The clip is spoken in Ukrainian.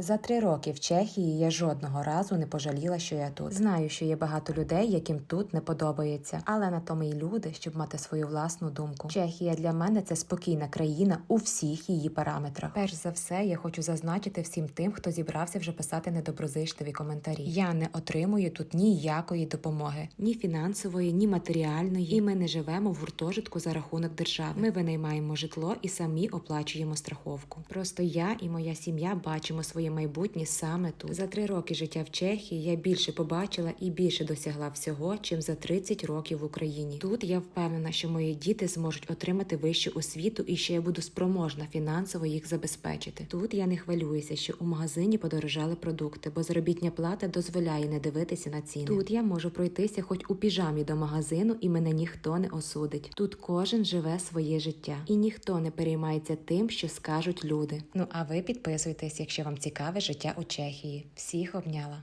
За три роки в Чехії я жодного разу не пожаліла, що я тут. Знаю, що є багато людей, яким тут не подобається, але на тому й люди, щоб мати свою власну думку. Чехія для мене це спокійна країна у всіх її параметрах. Перш за все, я хочу зазначити всім тим, хто зібрався вже писати недоброзичливі коментарі. Я не отримую тут ніякої допомоги, ні фінансової, ні матеріальної. І ми не живемо в гуртожитку за рахунок держави. Ми винаймаємо житло і самі оплачуємо страховку. Просто я і моя сім'я бачимо своє майбутнє саме тут. За три роки життя в Чехії я більше побачила і більше досягла всього, чим за 30 років в Україні. Тут я впевнена, що мої діти зможуть отримати вищу освіту і що я буду спроможна фінансово їх забезпечити. Тут я не хвилююся, що у магазині подорожали продукти, бо заробітня плата дозволяє не дивитися на ціни. Тут я можу пройтися хоч у піжамі до магазину, і мене ніхто не осудить. Тут кожен живе своє життя, і ніхто не переймається тим, що скажуть люди. Ну а ви підписуйтесь, якщо вам цікаве життя у Чехії. Всіх обняла.